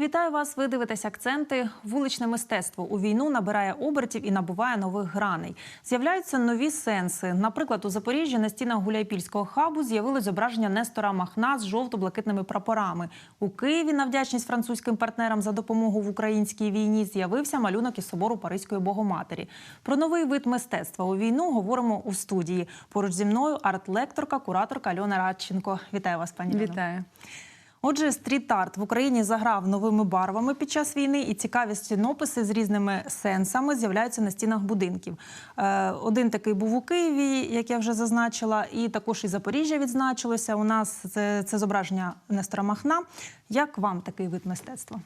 Вітаю вас. Ви дивитесь акценти. Вуличне мистецтво у війну набирає обертів і набуває нових граней. З'являються нові сенси. Наприклад, у Запоріжжі на стінах Гуляйпільського хабу з'явилось зображення Нестора Махна з жовто-блакитними прапорами. У Києві на вдячність французьким партнерам за допомогу в українській війні з'явився малюнок із собору Паризької Богоматері. Про новий вид мистецтва у війну говоримо у студії. Поруч зі мною арт-лекторка, кураторка Альона Радченко. Вітаю вас, пані. Вітаю. Отже, стріт-арт в Україні заграв новими барвами під час війни, і цікаві стінописи з різними сенсами з'являються на стінах будинків. Е, один такий був у Києві, як я вже зазначила, і також і Запоріжжя відзначилося. У нас це, це зображення Нестора Махна. Як вам такий вид мистецтва?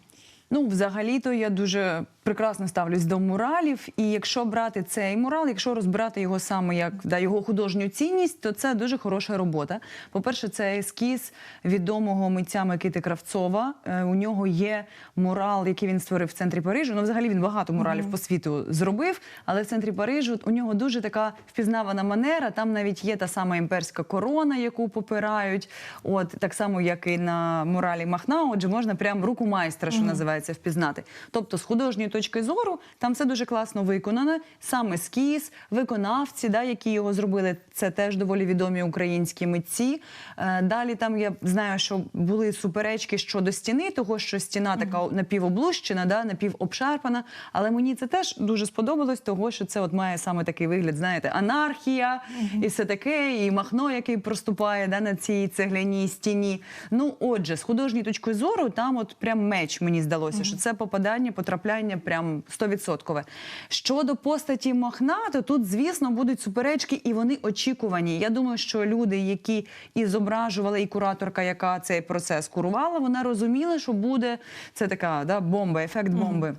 Ну, взагалі-то я дуже прекрасно ставлюсь до муралів. І якщо брати цей мурал, якщо розбирати його саме як да, його художню цінність, то це дуже хороша робота. По-перше, це ескіз відомого митця Микити Кравцова. Е, у нього є мурал, який він створив в центрі Парижу. Ну, взагалі він багато муралів по світу зробив, але в центрі Парижу у нього дуже така впізнавана манера. Там навіть є та сама імперська корона, яку попирають. От так само, як і на муралі Махна. Отже, можна прям руку майстра, що називається, впізнати. Тобто, з художньої точки зору, там все дуже класно виконано. Сам ескіз, виконавці, да, які його зробили, це теж доволі відомі українські митці. Е, далі там я знаю, що були суперечки щодо стіни, того що стіна така напівоблущена, да, напівобшарпана. Але мені це теж дуже сподобалось, того що це от має саме такий вигляд, знаєте, анархія і все таке, і махно, який проступає да, на цій цегляній стіні. Ну, отже, з художньої точки зору, там от прям меч мені здалося, що це попадання, потрапляння прям стовідсоткове. Щодо постаті Махна, то тут, звісно, будуть суперечки, і вони очікувані. Я думаю, що люди, які і зображували, і кураторка, яка цей процес курувала, вона розуміла, що буде це така да, бомба, ефект бомби.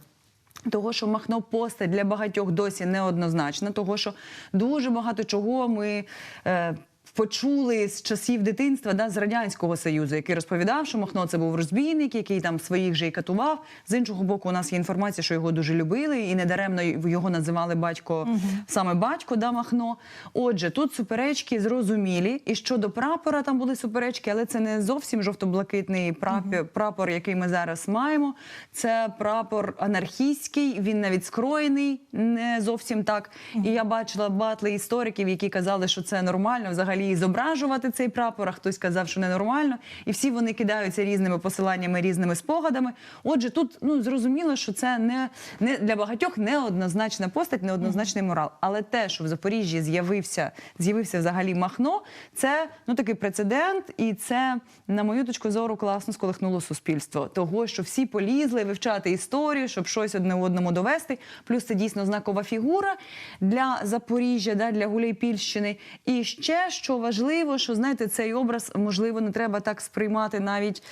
Того, що Махно постать для багатьох досі неоднозначна, того, що дуже багато чого ми. Е, Почули з часів дитинства да, з радянського союзу, який розповідав, що Махно це був розбійник, який там своїх же й катував. З іншого боку, у нас є інформація, що його дуже любили, і недаремно його називали батько саме батько да, Махно. Отже, тут суперечки зрозумілі. І щодо прапора там були суперечки, але це не зовсім жовто-блакитний прапор, прапор, який ми зараз маємо. Це прапор анархістський. Він навіть скроєний, не зовсім так. І я бачила батли істориків, які казали, що це нормально взагалі і зображувати цей прапор. А хтось казав, що ненормально. І всі вони кидаються різними посиланнями, різними спогадами. Отже, тут ну зрозуміло, що це не, не для багатьох неоднозначна постать, неоднозначний морал. Але те, що в Запоріжжі з'явився, з'явився взагалі Махно, це ну такий прецедент, і це, на мою точку зору, класно сколихнуло суспільство. Того, що всі полізли вивчати історію, щоб щось одне одному довести. Плюс це дійсно знакова фігура для Запоріжжя, да, для Гуляйпільщини. І ще що важливо, що знаєте, цей образ можливо не треба так сприймати навіть.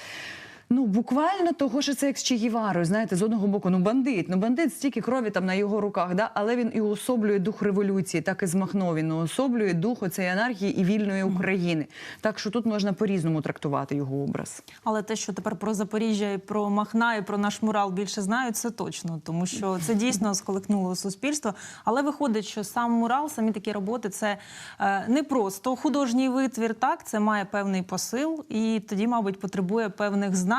Ну, буквально того, що це як з Че знаєте, з одного боку, ну бандит, ну бандит стільки крові там на його руках, да? але він і уособлює дух революції, так і з Махно він уособлює дух оцеї анархії і вільної України. Так що тут можна по-різному трактувати його образ. Але те, що тепер про Запоріжжя і про Махна, і про наш мурал більше знають, це точно, тому що це дійсно сколихнуло суспільство. Але виходить, що сам мурал, самі такі роботи, це е, не просто художній витвір, так це має певний посил, і тоді, мабуть, потребує певних знань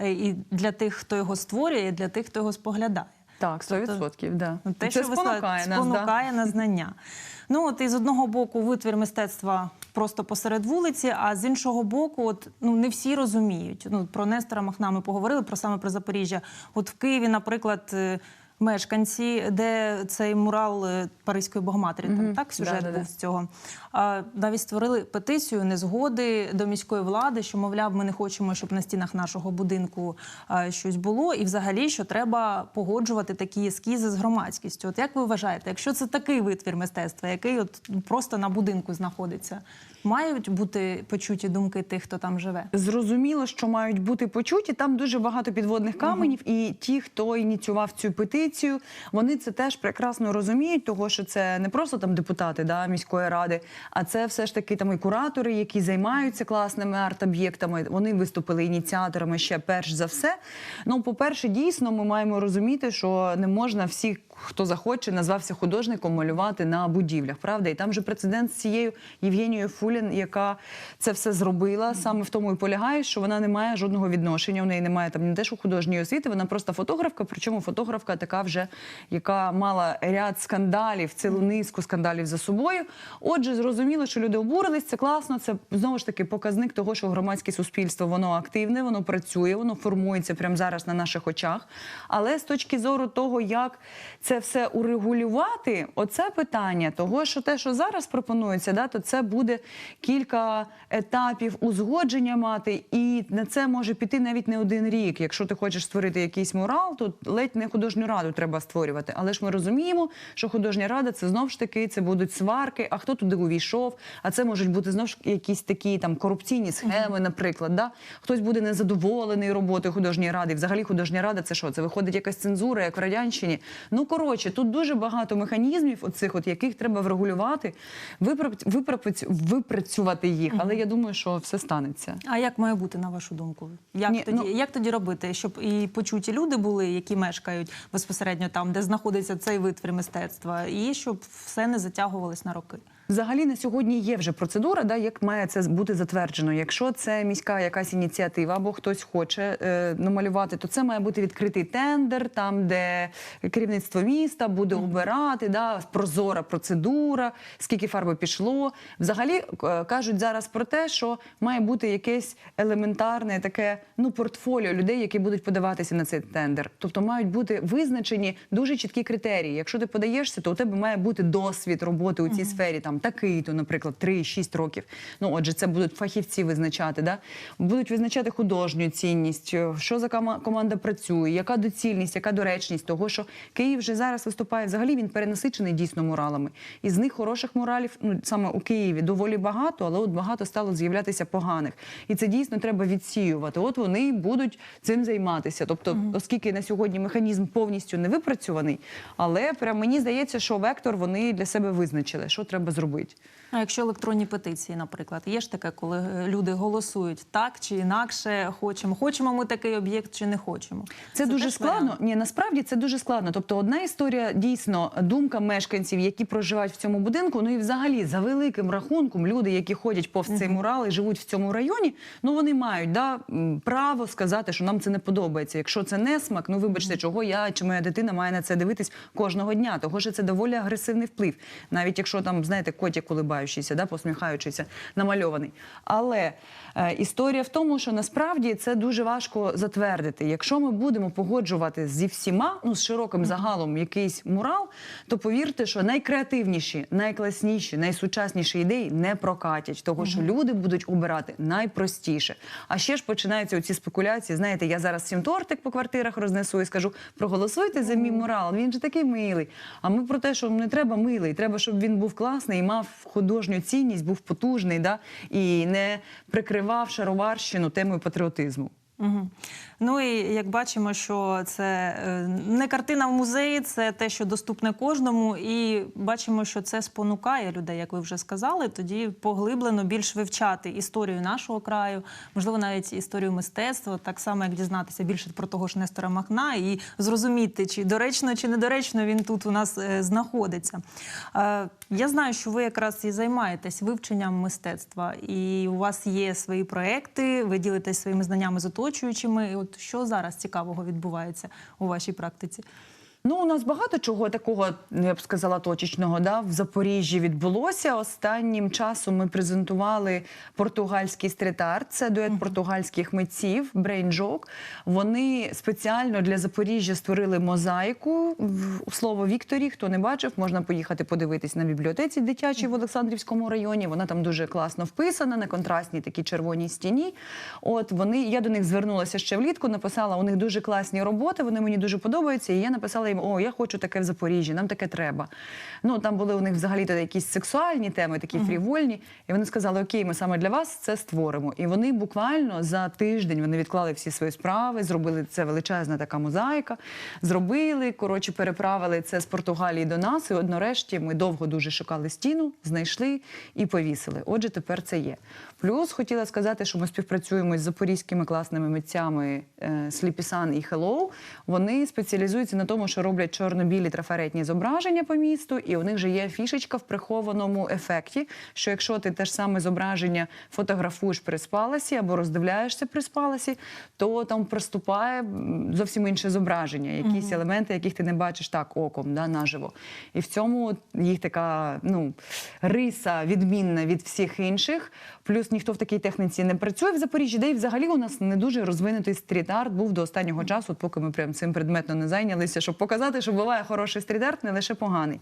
е, і для тих, хто його створює, і для тих, хто його споглядає. Так, 100%, да. Ну, Те, це що ви спонукає сказали, нас. спонукає на знання. Ну от і з одного боку витвір мистецтва просто посеред вулиці, а з іншого боку, от ну не всі розуміють. Ну про Нестора Махна ми поговорили про саме про Запоріжжя. От в Києві, наприклад. Мешканці, де цей мурал е, Паризької Богоматері, там так сюжет Да-да-да. був з цього. А, навіть створили петицію незгоди до міської влади, що мовляв, ми не хочемо, щоб на стінах нашого будинку а, щось було, і взагалі, що треба погоджувати такі ескізи з громадськістю. От як ви вважаєте, якщо це такий витвір мистецтва, який от просто на будинку знаходиться, мають бути почуті думки тих, хто там живе? Зрозуміло, що мають бути почуті. Там дуже багато підводних каменів, і ті, хто ініціював цю петицію, вони це теж прекрасно розуміють, того що це не просто там депутати да, міської ради, а це все ж таки там і куратори, які займаються класними арт-об'єктами. Вони виступили ініціаторами ще перш за все. Ну, по-перше, дійсно, ми маємо розуміти, що не можна всі хто захоче, назвався художником малювати на будівлях. Правда, і там же прецедент з цією Євгенією Фулін, яка це все зробила. Саме в тому і полягає, що вона не має жодного відношення. У неї немає там не те, що художньої освіти. Вона просто фотографка. Причому фотографка така вже, яка мала ряд скандалів, цілу низку скандалів за собою. Отже, зрозуміло, що люди обурились. Це класно. Це знову ж таки показник того, що громадське суспільство воно активне, воно працює, воно формується прямо зараз на наших очах. Але з точки зору того, як це все урегулювати, оце питання того, що те, що зараз пропонується, да, то це буде кілька етапів узгодження мати, і на це може піти навіть не один рік. Якщо ти хочеш створити якийсь мурал, то ледь не художню раду треба створювати. Але ж ми розуміємо, що художня рада це знов ж таки це будуть сварки. А хто туди увійшов? А це можуть бути знов ж якісь такі там корупційні схеми, наприклад. Да? Хтось буде незадоволений роботою художньої ради. Взагалі, художня рада це що? Це виходить якась цензура, як в радянщині. Ну коротше, тут дуже багато механізмів, оцих, от яких треба врегулювати, випрацювати їх. Але я думаю, що все станеться. А як має бути на вашу думку? Як Ні, тоді ну- як тоді робити, щоб і почуті люди були, які мешкають безпосередньо там, де знаходиться цей витвір мистецтва, і щоб все не затягувалось на роки? Взагалі на сьогодні є вже процедура, да, як має це бути затверджено. Якщо це міська якась ініціатива або хтось хоче е, намалювати, то це має бути відкритий тендер, там де керівництво міста буде обирати, да, прозора процедура, скільки фарби пішло. Взагалі е, кажуть зараз про те, що має бути якесь елементарне таке ну портфоліо людей, які будуть подаватися на цей тендер. Тобто мають бути визначені дуже чіткі критерії. Якщо ти подаєшся, то у тебе має бути досвід роботи у цій сфері, там такий, то, наприклад, 3-6 років. Ну, отже, це будуть фахівці визначати, да? будуть визначати художню цінність, е, що за команда працює, яка доцільність, яка доречність того, що Київ вже зараз виступає. Взагалі він перенасичений дійсно муралами. Із них хороших муралів, ну саме у Києві, доволі багато, але от багато стало з'являтися поганих. І це дійсно треба відсіювати. От вони будуть цим займатися. Тобто, оскільки на сьогодні механізм повністю не випрацьований, але прям мені здається, що вектор вони для себе визначили, що треба зробити. быть. А якщо електронні петиції, наприклад, є ж таке, коли е, люди голосують так чи інакше, хочемо, хочемо ми такий об'єкт чи не хочемо. Це, дуже складно. варіант. Ні, насправді це дуже складно. Тобто, одна історія дійсно думка мешканців, які проживають в цьому будинку. Ну і взагалі за великим рахунком люди, які ходять повз цей мурал і живуть в цьому районі, ну вони мають да, право сказати, що нам це не подобається. Якщо це не смак, ну вибачте, чого я чи моя дитина має на це дивитись кожного дня. Того що це доволі агресивний вплив. Навіть якщо там, знаєте, котик улибаючийся, да, посміхаючийся, намальований. Але е, історія в тому, що насправді це дуже важко затвердити. Якщо ми будемо погоджувати зі всіма, ну з широким загалом якийсь мурал, то повірте, що найкреативніші, найкласніші, найсучасніші ідеї не прокатять, того що люди будуть обирати найпростіше. А ще ж починаються оці спекуляції. Знаєте, я зараз всім тортик по квартирах рознесу і скажу: проголосуйте за мій мурал. Він же такий милий. А ми про те, що не треба милий, треба, щоб він був класний і мав художню цінність, був потужний, да і не прикривав шароварщину темою патріотизму. Угу. Ну і як бачимо, що це е, не картина в музеї, це те, що доступне кожному, і бачимо, що це спонукає людей, як ви вже сказали, тоді поглиблено більш вивчати історію нашого краю, можливо, навіть історію мистецтва, так само як дізнатися більше про того ж Нестора Махна і зрозуміти, чи доречно, чи недоречно він тут у нас е, знаходиться. Я знаю, що ви якраз і займаєтесь вивченням мистецтва, і у вас є свої проекти, ви ділитесь своїми знаннями з оточуючими. І От що зараз цікавого відбувається у вашій практиці? Ну, у нас багато чого такого, я б сказала, точечного да, в Запоріжжі відбулося. Останнім часом ми презентували португальський стріт-арт. Це дует португальських митців Joke. Вони спеціально для Запоріжжя створили мозаїку слово Вікторі. Хто не бачив, можна поїхати подивитись на бібліотеці дитячій в Олександрівському районі. Вона там дуже класно вписана на контрастній такій червоній стіні. От вони я до них звернулася ще влітку, написала у них дуже класні роботи. Вони мені дуже подобаються. І я написала їм: О, я хочу таке в Запоріжжі, нам таке треба. Ну там були у них взагалі то якісь сексуальні теми, такі фрівольні. І вони сказали: Окей, ми саме для вас це створимо. І вони буквально за тиждень вони відклали всі свої справи, зробили це величезна така мозаїка. Зробили, коротше, переправили це з Португалії до нас. І от нарешті ми довго дуже шукали стіну, знайшли і повісили. Отже, тепер це є. Плюс хотіла сказати, що ми співпрацюємо з запорізькими класними митцями е, Сліпісан і Hello. Вони спеціалізуються на тому, що що роблять чорно-білі трафаретні зображення по місту, і у них же є фішечка в прихованому ефекті. Що якщо ти те ж саме зображення фотографуєш при спаласі або роздивляєшся при спаласі, то там приступає зовсім інше зображення, якісь елементи, яких ти не бачиш так оком, да, наживо. І в цьому їх така ну риса відмінна від всіх інших. Плюс ніхто в такій техніці не працює в Запоріжжі, де і взагалі у нас не дуже розвинутий стріт-арт був до останнього часу, от поки ми прям цим предметно не зайнялися, щоб показати, що буває хороший стріт-арт, не лише поганий.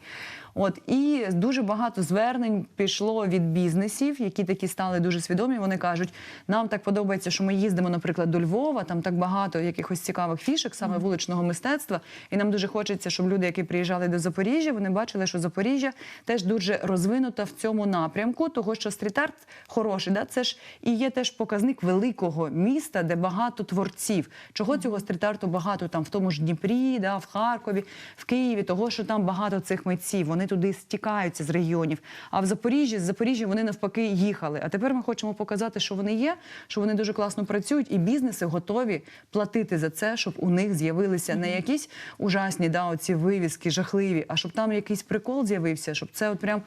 От і дуже багато звернень пішло від бізнесів, які такі стали дуже свідомі. Вони кажуть, нам так подобається, що ми їздимо, наприклад, до Львова, там так багато якихось цікавих фішок, саме вуличного мистецтва. І нам дуже хочеться, щоб люди, які приїжджали до Запоріжжя, вони бачили, що Запоріжжя теж дуже розвинута в цьому напрямку, того що стріт-арт хороший, да це ж і є теж показник великого міста, де багато творців. Чого цього стріт-арту багато там в тому ж Дніпрі, да, в Харкові, в Києві, того, що там багато цих митців. Вони туди стікаються з регіонів. А в Запоріжжі з Запоріжжя вони навпаки їхали. А тепер ми хочемо показати, що вони є, що вони дуже класно працюють, і бізнеси готові платити за це, щоб у них з'явилися не якісь ужасні да, оці вивіски, жахливі, а щоб там якийсь прикол з'явився, щоб це от прям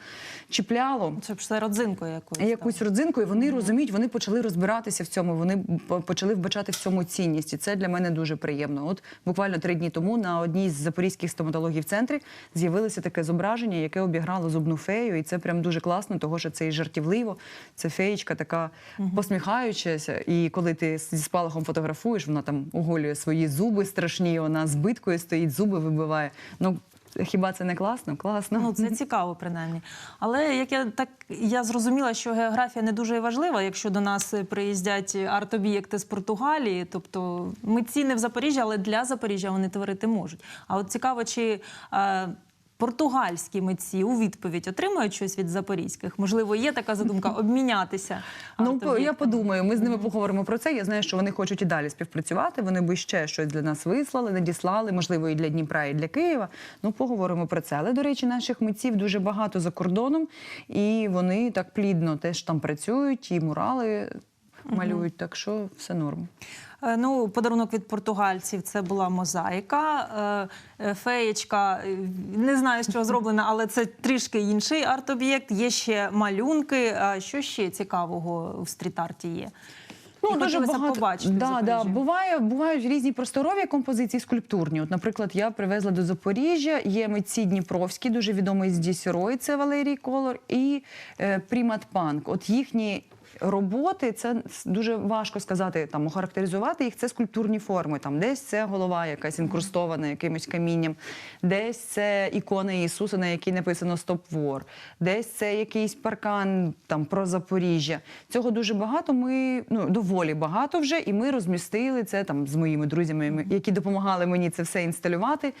чіпляло Це ж все родзинкою якоюсь. якусь родзинку, і вони розуміють, вони почали розбиратися в цьому. Вони почали вбачати в цьому цінність. І це для мене дуже приємно. От буквально три дні тому на одній з запорізьких стоматологів центрі з'явилося таке зображення, яке обіграло зубну фею, і це прям дуже класно, того що це і жартівливо. Це феєчка така посміхаючася. І коли ти зі спалахом фотографуєш, вона там оголює свої зуби страшні. Вона збиткою стоїть, зуби вибиває. Ну хіба це не класно? Класно. Ну, це цікаво, принаймні. Але як я так я зрозуміла, що географія не дуже важлива, якщо до нас приїздять арт-об'єкти з Португалії. Тобто митці не в Запоріжжі, але для Запоріжжя вони творити можуть. А от цікаво, чи е, португальські митці у відповідь отримують щось від запорізьких? Можливо, є така задумка обмінятися. Ну, я подумаю, ми з ними поговоримо про це. Я знаю, що вони хочуть і далі співпрацювати. Вони би ще щось для нас вислали, надіслали, можливо, і для Дніпра, і для Києва. Ну, поговоримо про це. Але, до речі, наших митців дуже багато за кордоном, і вони так плідно теж там працюють, і мурали малюють, так що все норм. Е, Ну, подарунок від португальців це була мозаїка. Е, е, Феєчка, не знаю, з чого зроблена, але це трішки інший арт-об'єкт. Є ще малюнки. Що ще цікавого в стріт-арті є? І хотілося б побачити да, да, буває, бувають різні просторові композиції скульптурні. От, наприклад, я привезла до Запоріжжя. Є митці Дніпровські, дуже відомий з Дісірой, це Валерій Колор, і е, Примат Панк. От їхні. Роботи це дуже важко сказати там, охарактеризувати їх. Це скульптурні форми. Там десь це голова якась інкрустована якимось камінням, десь це ікона Ісуса, на якій написано Стоп вор, десь це якийсь паркан там про Запоріжжя. Цього дуже багато. Ми ну доволі багато вже, і ми розмістили це там з моїми друзями, які допомагали мені це все інсталювати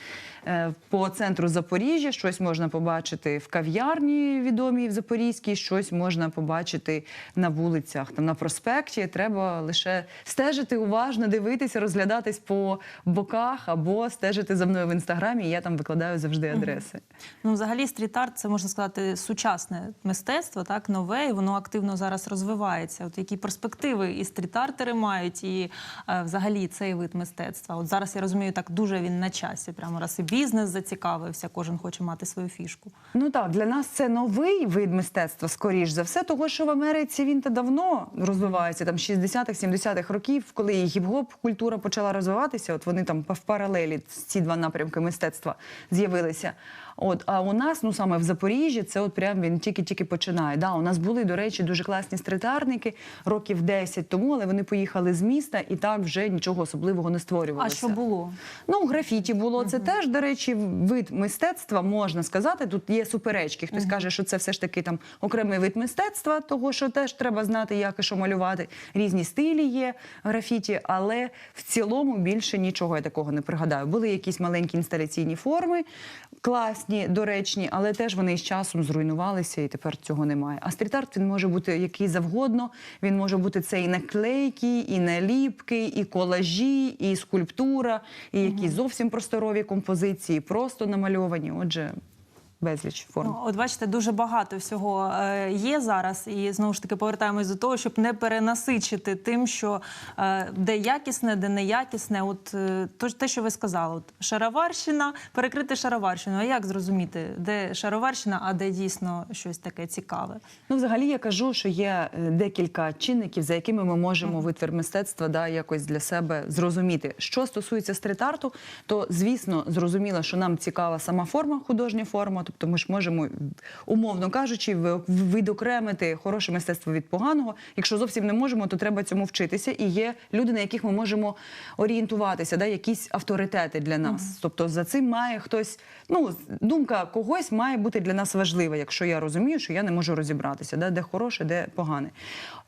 е, по центру Запоріжжя. Щось можна побачити в кав'ярні відомій в Запорізькій, щось можна побачити на вулицях, там на проспекті. Треба лише стежити уважно, дивитися, розглядатись по боках або стежити за мною в інстаграмі. і Я там викладаю завжди адреси. Ну, взагалі, стріт-арт це можна сказати сучасне мистецтво, так нове, і воно активно зараз розвивається. От які перспективи і стріт-артери мають, і е, взагалі цей вид мистецтва. От зараз я розумію, так дуже він на часі. Прямо раз і бізнес зацікавився, кожен хоче мати свою фішку. Ну так, для нас це новий вид мистецтва, скоріш за все, того що в Америці він та давно розвивається, там 60-х, 70-х років, коли гіп-гоп культура почала розвиватися. От вони там в паралелі ці два напрямки мистецтва з'явилися. От, а у нас, ну саме в Запоріжжі, це от прям він тільки-тільки починає. Да, у нас були, до речі, дуже класні стритарники років 10 тому, але вони поїхали з міста і так вже нічого особливого не А що було? Ну, графіті було. Це теж, до речі, вид мистецтва, можна сказати. Тут є суперечки. Хтось каже, що це все ж таки там окремий вид мистецтва, того що теж треба знати, як і що малювати. Різні стилі є графіті, але в цілому більше нічого я такого не пригадаю. Були якісь маленькі інсталяційні форми, класні, доречні, але теж вони з часом зруйнувалися, і тепер цього немає. А стріт-арт він може бути який завгодно. Він може бути це і наклейки, і наліпки, і колажі, і скульптура, і якісь зовсім просторові композиції, просто намальовані. Отже, безліч форм. Ну, От бачите, дуже багато всього е, є зараз, і знову ж таки повертаємось до того, щоб не перенасичити тим, що е, де якісне, де неякісне. От е, то те, що ви сказали, от шароварщина, перекрити шароварщину. А як зрозуміти, де шароварщина, а де дійсно щось таке цікаве? Ну, взагалі, я кажу, що є декілька чинників, за якими ми можемо витвір мистецтва да, якось для себе зрозуміти. Що стосується стріт-арту, то звісно зрозуміло, що нам цікава сама форма, художня форма. Тобто, ми ж можемо, умовно кажучи, відокремити хороше мистецтво від поганого. Якщо зовсім не можемо, то треба цьому вчитися. І є люди, на яких ми можемо орієнтуватися, да, якісь авторитети для нас. Тобто за цим має хтось. Ну, думка когось має бути для нас важлива, якщо я розумію, що я не можу розібратися, да, де хороше, де погане.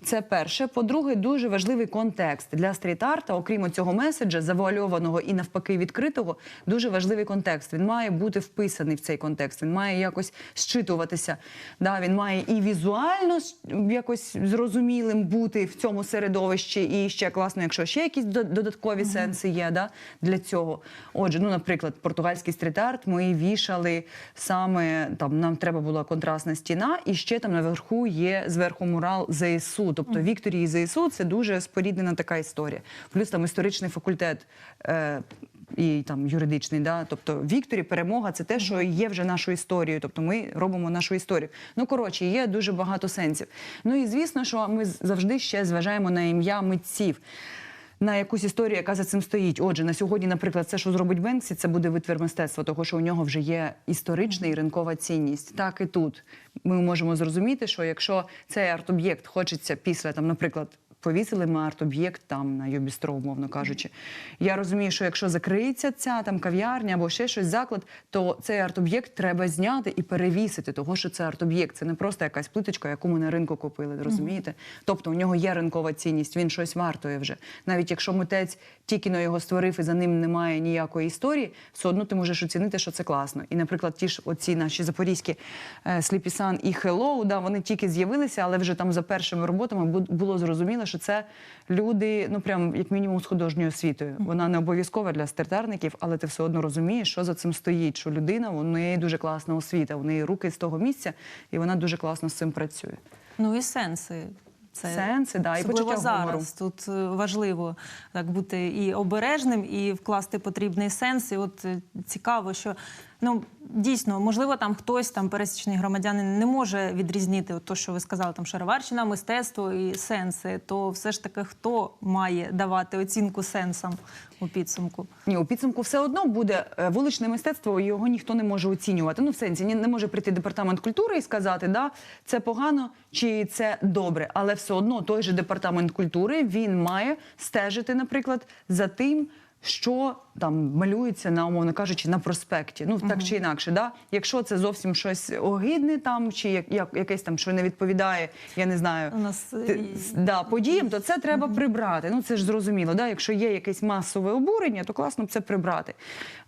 Це перше. По-друге, дуже важливий контекст для стріт-арта, окрім цього меседжа, завуальованого і навпаки відкритого, дуже важливий контекст. Він має бути вписаний в цей контекст. Він має якось щитуватися. Да, він має і візуально якось зрозумілим бути в цьому середовищі. І ще класно, якщо ще якісь до- додаткові сенси є да, для цього. Отже, ну, наприклад, португальський стріт-арт ми вішали саме там. Нам треба була контрастна стіна, і ще там наверху є зверху мурал ЗСУ. Тобто Вікторії ЗСУ це дуже споріднена така історія. Плюс там історичний факультет. Е, і там юридичний, да, тобто Вікторі, перемога це те, що є вже нашою історією. Тобто ми робимо нашу історію. Ну коротше, є дуже багато сенсів. Ну і звісно, що ми завжди ще зважаємо на ім'я митців. На якусь історію, яка за цим стоїть. Отже, на сьогодні, наприклад, це, що зробить Бенксі, це буде витвір мистецтва, того що у нього вже є історична і ринкова цінність. Так і тут ми можемо зрозуміти, що якщо цей арт-об'єкт хочеться після, там, наприклад, повісили ми арт-об'єкт там на Юбістро, умовно кажучи. Я розумію, що якщо закриється ця там кав'ярня або ще щось заклад, то цей арт-об'єкт треба зняти і перевісити, того що це арт-об'єкт. Це не просто якась плиточка, яку ми на ринку купили. Розумієте? Тобто у нього є ринкова цінність, він щось вартує вже. Навіть якщо митець тільки но його створив і за ним немає ніякої історії, все одно ти можеш оцінити, що це класно. І, наприклад, ті ж оці наші запорізькі е, Сліпісан і Hello, да, вони тільки з'явилися, але вже там за першими роботами бу- було зрозуміло, що це люди, ну прям як мінімум з художньою освітою. Вона не обов'язкова для стартарників, але ти все одно розумієш, що за цим стоїть. Що людина, у неї дуже класна освіта, у неї руки з того місця, і вона дуже класно з цим працює. Ну і сенси. Це Сенси, да, і почуття зараз. гумору. Тут е, важливо так бути і обережним, і вкласти потрібний сенс. І от е, цікаво, що ну дійсно, можливо, там хтось там пересічний громадянин не може відрізнити от то, що ви сказали, там шароварщина, мистецтво і сенси. То все ж таки хто має давати оцінку сенсам у підсумку? Ні, у підсумку все одно буде е, вуличне мистецтво, його ніхто не може оцінювати. Ну, в сенсі не може прийти департамент культури і сказати, да, це погано чи це добре. Але все одно той же департамент культури він має стежити, наприклад, за тим. Що там малюється на умовно кажучи на проспекті, ну так чи інакше, да? Якщо це зовсім щось огидне, там чи як, як якесь там, що не відповідає, я не знаю, У нас, ти- е, да, подіям, то це треба прибрати. Ну це ж зрозуміло. Да? Якщо є якесь масове обурення, то класно б це прибрати.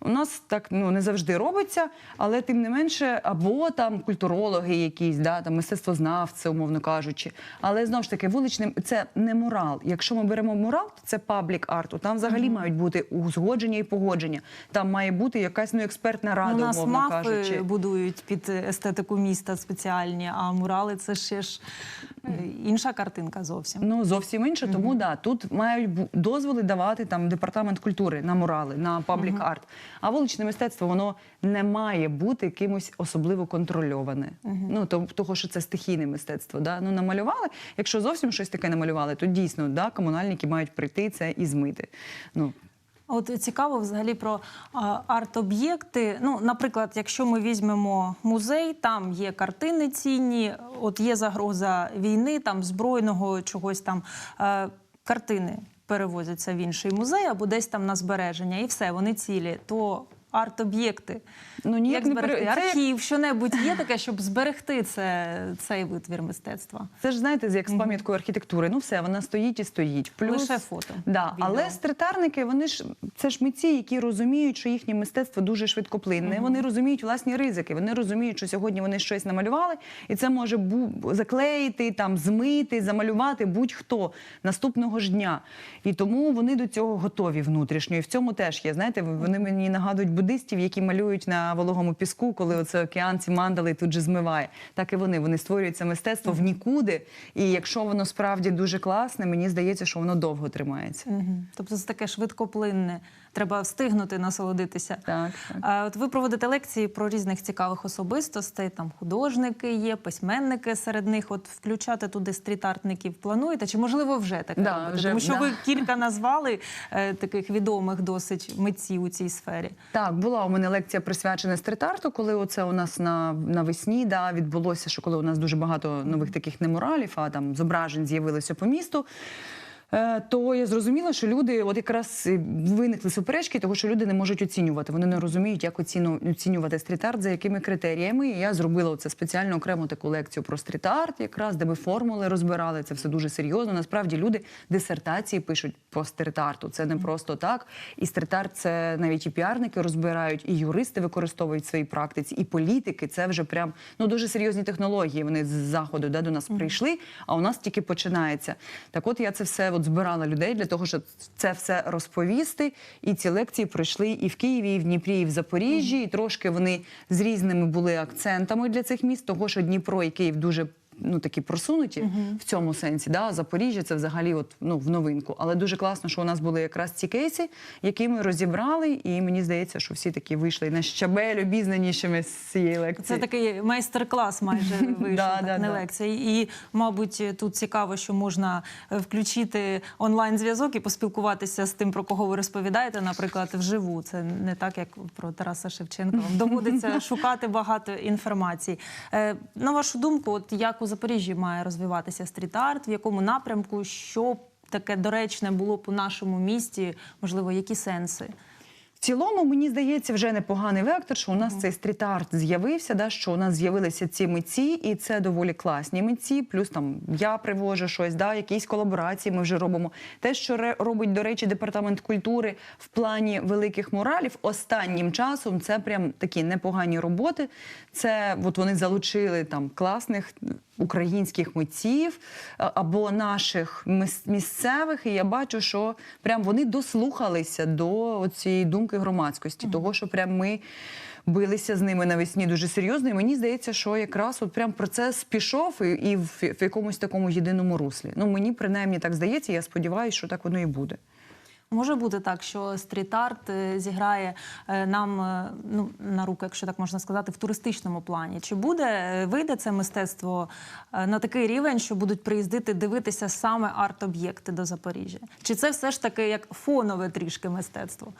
У нас так ну не завжди робиться, але тим не менше, або там культурологи якісь, да, там мистецтвознавці, умовно кажучи. Але знову ж таки, вуличним це не мурал. Якщо ми беремо мурал, то це паблік арту. Там взагалі мають бути узгодження і погодження. Там має бути якась ну експертна рада, У нас умовно мафи кажучи. будують під естетику міста спеціальні, а мурали це ще ж е, інша картинка зовсім. Ну зовсім інше, тому да тут мають дозволи давати там департамент культури на мурали, на паблік арт. А вуличне мистецтво воно не має бути кимось особливо контрольоване. Ну того, що це стихійне мистецтво. Да? Ну намалювали. Якщо зовсім щось таке намалювали, то дійсно да, комунальники мають прийти це і змити. Ну От цікаво взагалі про арт-об'єкти. Ну, наприклад, якщо ми візьмемо музей, там є картини цінні, от є загроза війни, там збройного чогось там е, картини перевозяться в інший музей або десь там на збереження, і все, вони цілі. То арт-об'єкти. Ну, ніяк як не зберегти? це Архів, що-небудь є таке, щоб зберегти це, цей витвір мистецтва. Це ж знаєте, як з пам'яткою архітектури. Ну все, вона стоїть і стоїть. Плюс Лише фото, Да, відео. але стритарники, вони ж це ж митці, які розуміють, що їхнє мистецтво дуже швидкоплинне. Вони розуміють власні ризики. Вони розуміють, що сьогодні вони щось намалювали, і це може бу- заклеїти, там змити, замалювати будь-хто наступного ж дня. І тому вони до цього готові внутрішньо. І в цьому теж є. Знаєте, вони мені нагадують буддистів, які малюють на вологому піску, коли оце океан ці мандали тут же змиває. Так і вони. Вони створюють це мистецтво в нікуди. І якщо воно справді дуже класне, мені здається, що воно довго тримається. Тобто це таке швидкоплинне. Треба встигнути насолодитися. Так, так. А от ви проводите лекції про різних цікавих особистостей. Там художники є, письменники серед них. От включати туди стріт-артників плануєте? Чи можливо вже таке Да, вже, Тому що да. ви кілька назвали е, таких відомих досить митців у цій сфері. Так, була у мене лекція присвячена стрит-арту, коли оце у нас на навесні да, відбулося, що коли у нас дуже багато нових таких не муралів, а там зображень з'явилося по місту. Е, То я зрозуміла, що люди, от якраз виникли суперечки, того що люди не можуть оцінювати. Вони не розуміють, як оціну, оцінювати стріт-арт, за якими критеріями. І я зробила оце спеціально окрему таку лекцію про стріт-арт, якраз де ми формули розбирали. Це все дуже серйозно. Насправді люди дисертації пишуть по стріт-арту. Це не просто так. І стріт-арт це навіть і піарники розбирають, і юристи використовують в своїй практиці, і політики. Це вже прям ну дуже серйозні технології. Вони з заходу да, до нас прийшли, а у нас тільки починається. Так, от я це все от збирала людей для того, щоб це все розповісти. І ці лекції пройшли і в Києві, і в Дніпрі, і в Запоріжжі. І трошки вони з різними були акцентами для цих міст, того що Дніпро і Київ дуже. Ну, такі просунуті в цьому сенсі. Да? Запоріжжя це взагалі от, ну, в новинку. Але дуже класно, що у нас були якраз ці кейси, які ми розібрали, і мені здається, що всі такі вийшли на щабель обізнанішими з цієї лекції. Це такий майстер-клас майже вийшов, Да, так, да, не да. лекція. І, мабуть, тут цікаво, що можна е, включити онлайн-зв'язок і поспілкуватися з тим, про кого ви розповідаєте, наприклад, вживу. Це не так, як про Тараса Шевченка. Вам доводиться шукати багато інформації. Е, На вашу думку, от як у Запоріжжі має розвиватися стріт-арт, в якому напрямку, що таке доречне було б у нашому місті, можливо, які сенси? В цілому мені здається вже непоганий вектор, що у нас цей стріт-арт з'явився, да, що у нас з'явилися ці митці, і це доволі класні митці. Плюс там я привожу щось, да, якісь колаборації ми вже робимо. Те, що робить, до речі, департамент культури в плані великих муралів, останнім часом це прям такі непогані роботи. Це от вони залучили там класних українських митців або наших місцевих. І я бачу, що прям вони дослухалися до цієї думки громадськості, того, що прям ми. Билися з ними навесні дуже серйозно, і мені здається, що якраз от прям процес пішов і, і в, в якомусь такому єдиному руслі. Ну мені принаймні так здається. Я сподіваюся, що так воно і буде. Може бути так, що стріт-арт е, зіграє е, нам е, ну, на руку, якщо так можна сказати, в туристичному плані. Чи буде вийде це мистецтво на такий рівень, що будуть приїздити дивитися саме арт-об'єкти до Запоріжжя? Чи це все ж таки як фонове трішки мистецтво?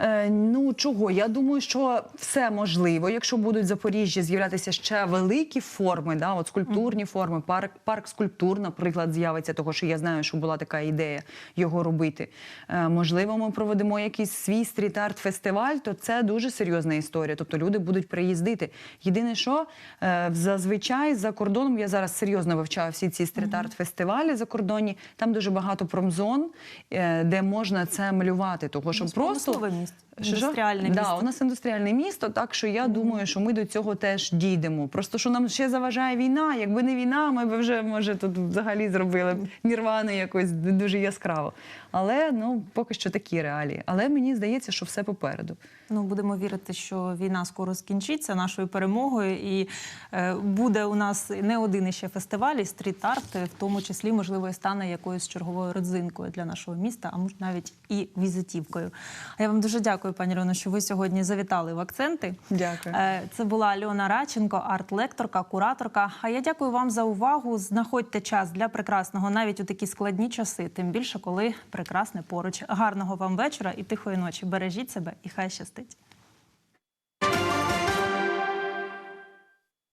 Е, ну чого? Я думаю, що все можливо. Якщо будуть в Запоріжжі з'являтися ще великі форми, да, от скульптурні форми, парк, парк скульптур, наприклад, з'явиться, того що я знаю, що була така ідея його робити. Е, можливо, ми проведемо якийсь свій стріт-арт фестиваль, то це дуже серйозна історія. Тобто люди будуть приїздити. Єдине, що е, зазвичай за кордоном я зараз серйозно вивчаю всі ці стріт-арт фестивалі за кордоні. Там дуже багато промзон, де можна це малювати, того що просто just промислове місто, індустріальне да, у нас індустріальне місто, так що я думаю, що ми до цього теж дійдемо. Просто що нам ще заважає війна. Якби не війна, ми б вже може тут взагалі зробили нірвани якось дуже яскраво. Але ну поки що такі реалії. Але мені здається, що все попереду. Ну, будемо вірити, що війна скоро скінчиться нашою перемогою, і е, буде у нас не один іще фестиваль, і стріт-арт, в тому числі, можливо, і стане якоюсь черговою родзинкою для нашого міста, а може навіть і візитівкою. А я вам дуже дякую, пані Роно, що ви сьогодні завітали в акценти. Дякую. Е, Це була Альона Радченко, арт-лекторка, кураторка. А я дякую вам за увагу. Знаходьте час для прекрасного навіть у такі складні часи, тим більше, коли прекрасне поруч. Гарного вам вечора і тихої ночі. Бережіть себе і хай щастить.